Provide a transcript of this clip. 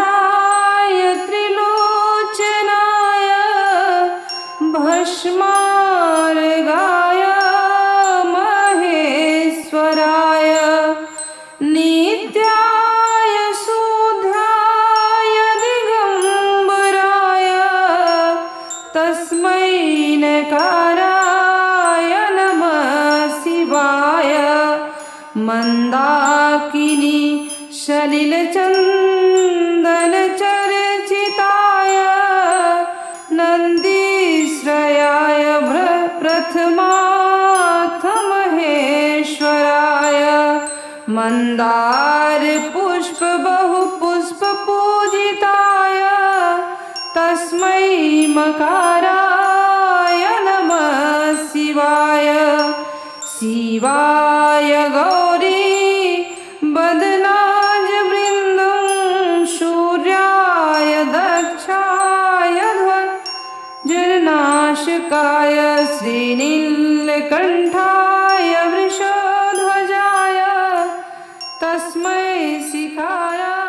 नागेन्द्रहाराय त्रिलोचनाय भस्मार्गाय महेश्वराय नित्याय शुद्धाय दिगम्बराय तस्मै नकाराय मन्दाकिनी सलिलचन्दनचर्चिताय नन्दीश्रयाय भ्र प्रथमाथ महेश्वराय मन्दारपुष्पबहुपुष्पपूजिताय तस्मै मकाराय शिवाय गौरी बदनाज बृंदु सूर्याय दक्षाय जननाशकाय श्रीनीलकण्ठाय वृषध्वजाय तस्मै शिखाय